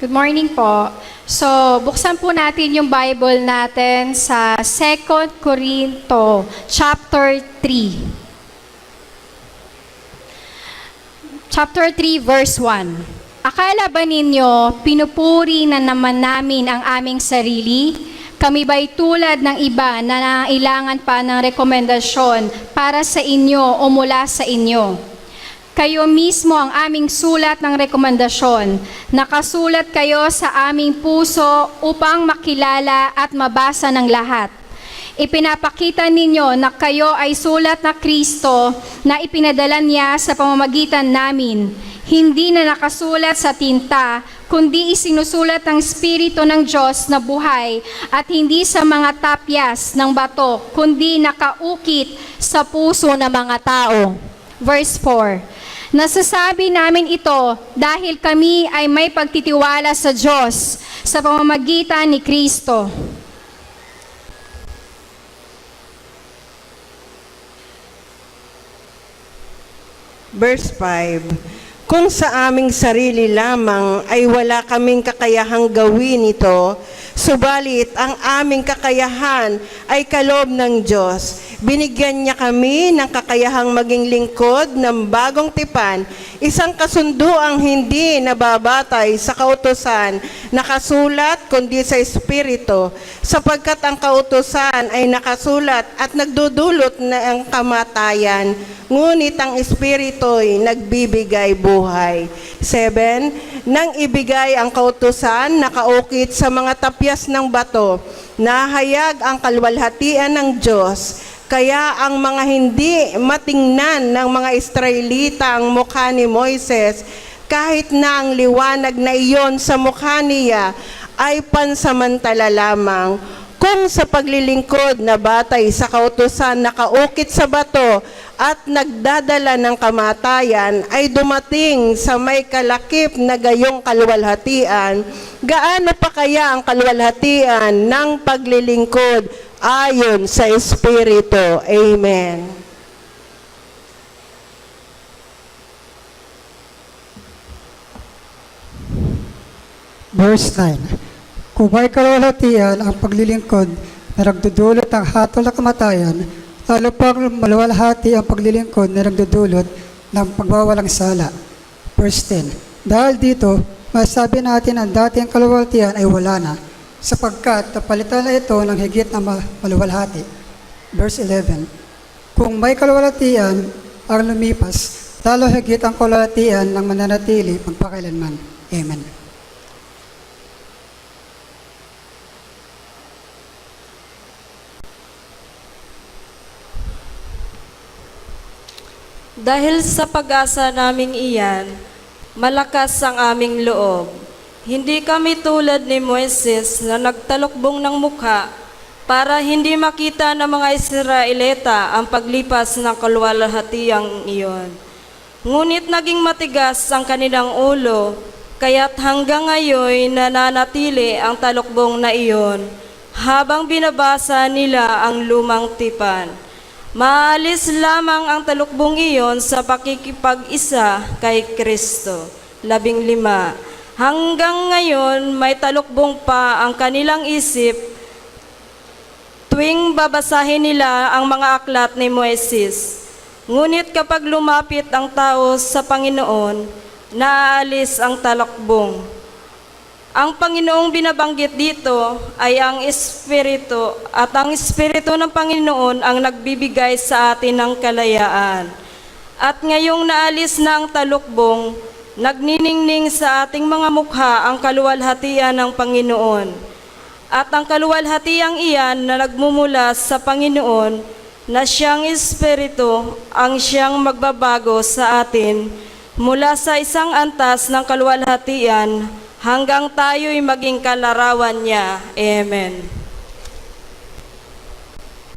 Good morning po. So, buksan po natin yung Bible natin sa 2 Corinto chapter 3. Chapter 3 verse 1. Akala ba ninyo pinupuri na naman namin ang aming sarili? Kami ba'y tulad ng iba na nangailangan pa ng rekomendasyon para sa inyo o mula sa inyo? Kayo mismo ang aming sulat ng rekomendasyon. Nakasulat kayo sa aming puso upang makilala at mabasa ng lahat. Ipinapakita ninyo na kayo ay sulat na Kristo na ipinadala niya sa pamamagitan namin. Hindi na nakasulat sa tinta, kundi isinusulat ng Espiritu ng Diyos na buhay at hindi sa mga tapyas ng bato, kundi nakaukit sa puso ng mga tao. Verse 4. Nasasabi namin ito dahil kami ay may pagtitiwala sa Diyos sa pamamagitan ni Kristo. Verse 5, Kung sa aming sarili lamang ay wala kaming kakayahang gawin ito, subalit ang aming kakayahan ay kalob ng Diyos. Binigyan niya kami ng kakayahang maging lingkod ng bagong tipan, isang kasunduang hindi nababatay sa kautosan, nakasulat kundi sa Espiritu, sapagkat ang kautosan ay nakasulat at nagdudulot na ang kamatayan, ngunit ang Espiritu ay nagbibigay buhay. 7. Nang ibigay ang kautusan, nakaukit sa mga tapyas ng bato, nahayag ang kalwalhatian ng Diyos, kaya ang mga hindi matingnan ng mga Israelita ang mukha ni Moises, kahit na ang liwanag na iyon sa mukha niya ay pansamantala lamang, kung sa paglilingkod na batay sa kautusan nakaukit sa bato at nagdadala ng kamatayan ay dumating sa may kalakip na gayong kalwalhatian, gaano pa kaya ang kalwalhatian ng paglilingkod ayon sa Espiritu? Amen. Verse 9. Kung may kalwalhatian ang paglilingkod na nagdudulot ng hatol na kamatayan, lalo pang maluwalhati ang paglilingkod na nagdudulot ng pagwawalang sala. Verse 10. Dahil dito, masabi natin ang dating kalwalhatian ay wala na, sapagkat napalitan na ito ng higit na ma- maluwalhati. Verse 11. Kung may kalwalhatian ang lumipas, lalo higit ang kalwalhatian ng mananatili magpakailanman. Amen. Dahil sa pag-asa naming iyan, malakas ang aming loob. Hindi kami tulad ni Moises na nagtalokbong ng mukha para hindi makita ng mga Israelita ang paglipas ng kalwalhatiang iyon. Ngunit naging matigas ang kanilang ulo, kaya't hanggang ngayon nananatili ang talokbong na iyon habang binabasa nila ang lumang tipan. Maalis lamang ang talukbong iyon sa pakikipag-isa kay Kristo. Labing lima. Hanggang ngayon, may talukbong pa ang kanilang isip tuwing babasahin nila ang mga aklat ni Moises. Ngunit kapag lumapit ang tao sa Panginoon, naaalis ang talakbong. Ang Panginoong binabanggit dito ay ang Espiritu at ang Espiritu ng Panginoon ang nagbibigay sa atin ng kalayaan. At ngayong naalis na ang talukbong, nagniningning sa ating mga mukha ang kaluwalhatian ng Panginoon. At ang kaluwalhatiang iyan na nagmumula sa Panginoon na siyang Espiritu ang siyang magbabago sa atin mula sa isang antas ng kaluwalhatian hanggang tayo'y maging kalarawan niya. Amen.